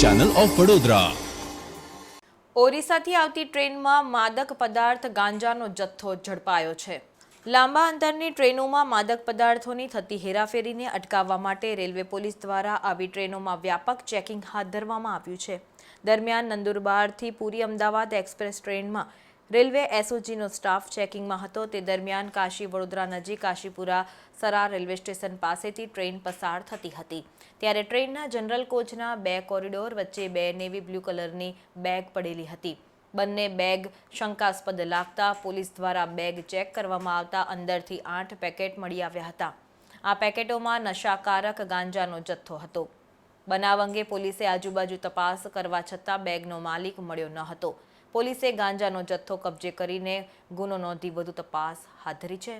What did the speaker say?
Channel of Vadodara ઓરિસ્સાથી આવતી ટ્રેનમાં માદક પદાર્થ ગાંજાનો જથ્થો ઝડપાયો છે. લાંબા અંતરની ટ્રેનોમાં માદક પદાર્થોની થતી હેરાફેરીને અટકાવવા માટે રેલવે પોલીસ દ્વારા આવી ટ્રેનોમાં વ્યાપક ચેકિંગ હાથ ધરવામાં આવ્યું છે. દરમિયાન નંદુરબારથી પૂરી અમદાવાદ એક્સપ્રેસ ટ્રેનમાં રેલવે એસઓજીનો સ્ટાફ ચેકિંગમાં હતો. તે દરમિયાન કાશી વડોદરા નજીક કાશીપુરા સરા રેલવે સ્ટેશન પાસેથી ટ્રેન પસાર થતી હતી. ત્યારે ટ્રેનના જનરલ કોચના બે કોરિડોર વચ્ચે બે નેવી બ્લુ કલરની બેગ પડેલી હતી. બંને બેગ શંકાસ્પદ લાગતા પોલીસ દ્વારા બેગ ચેક કરવામાં આવતા અંદરથી આઠ પેકેટ મળી આવ્યા હતા. આ પેકેટોમાં નશાકારક ગાંજાનો જથ્થો હતો. બનાવ અંગે પોલીસે આજુબાજુ તપાસ કરવા છતાં બેગનો માલિક મળ્યો ન હતો. પોલીસે ગાંજાનો જથ્થો કબજે કરીને ગુનો નોંધી વધુ તપાસ હાથ ધરી છે.